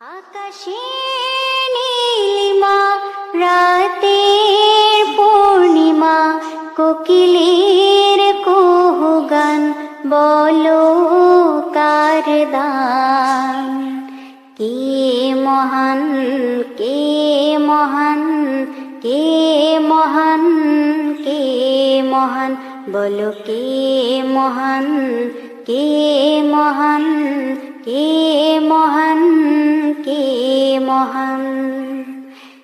আকাশে নীলিমা, রাতের পূর্ণিমা, কোকিলের কুহুগান, বলো কার দান? কে মহান কে মহান কে মহান কে মহান, বলো কে মহান, কে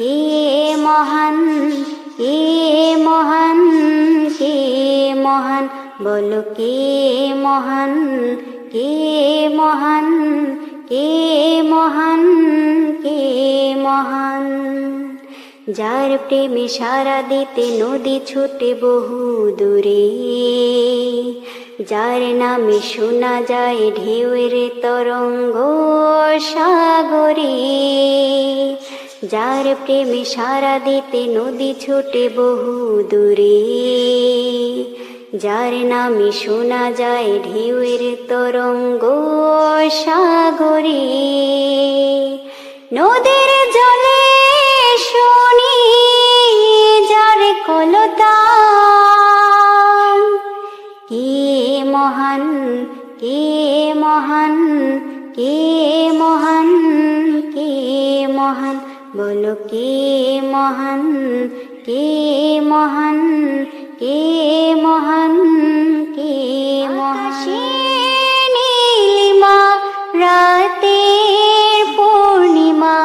কে মহান কে মহান কে মহান? বলো কে মহান কে মহান কে মহান কে মহান? যার প্রেমে সারা দিতে নদী ছুটে বহু দূরে, যার নামে শোনা যায় ঢেউয়ের তরঙ্গ সাগরে। যার প্রেমে সারা দিতে নদী ছুটে বহু দূরে। যার নামে শোনা যায় ঢেউয়ের তরঙ্গ সাগরে। নদীর জলে শুনি যার কলতা। কে মহান কে মহান কে মহান কে মহান। বলো কে মহান কে মহান কে মহান কে মহান। নীলিমা রাতের পূর্ণিমা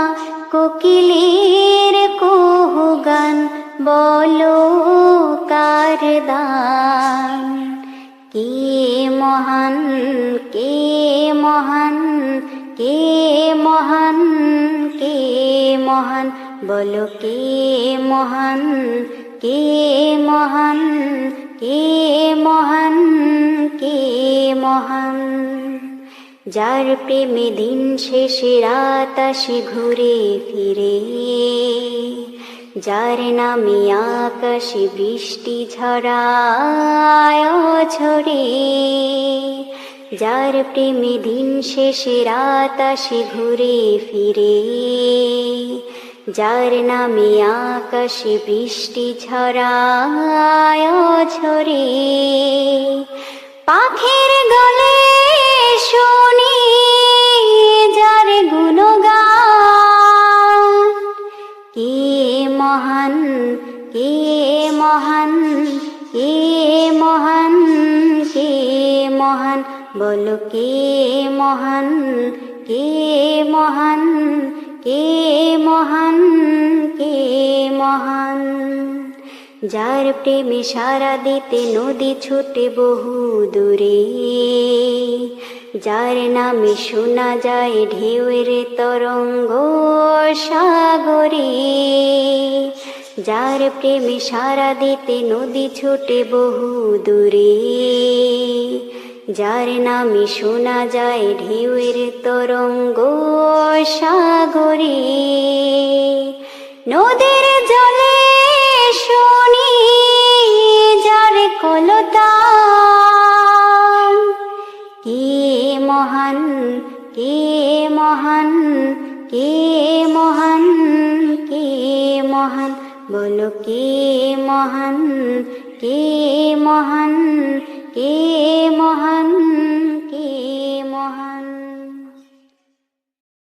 কোকিলের কুহুগান বলো কার দান? কে মহান কে মহান কে মহান। মহান? বলো কে মহান? কে মহান? কে মহান? কে মহান? যার প্রেমে দিন শেষে রাত আসে ঘুরে ফিরে। যার নামে আকাশে বৃষ্টি ঝরায় ঝরে যার প্রেমে দিন শেষে রাত আসে ঘুরে ফিরে। যার নামে আকাশে বৃষ্টি ঝরায় ঝরে পাখির গলে শুনি যার গুণগান। কে মহান কে মহান, কে বলো, কে মহান কে মহান কে মহান কে মহান? যার প্রেমে সারা দিতে নদী ছুটে বহু দূরে, যার নামে শোনা যায় ঢেউয়ের তরঙ্গ সাগরে, যার প্রেমে সারা দিতে নদী ছুটে বহু দূরে যার নামে শোনা যায় ঢেউয়ের তরঙ্গ সাগরে। নদীর জলে শুনি যার কলতা। কে মহান কে মহান কে মহান কে মহান, বলো কে মহান কে মহান কে মহান?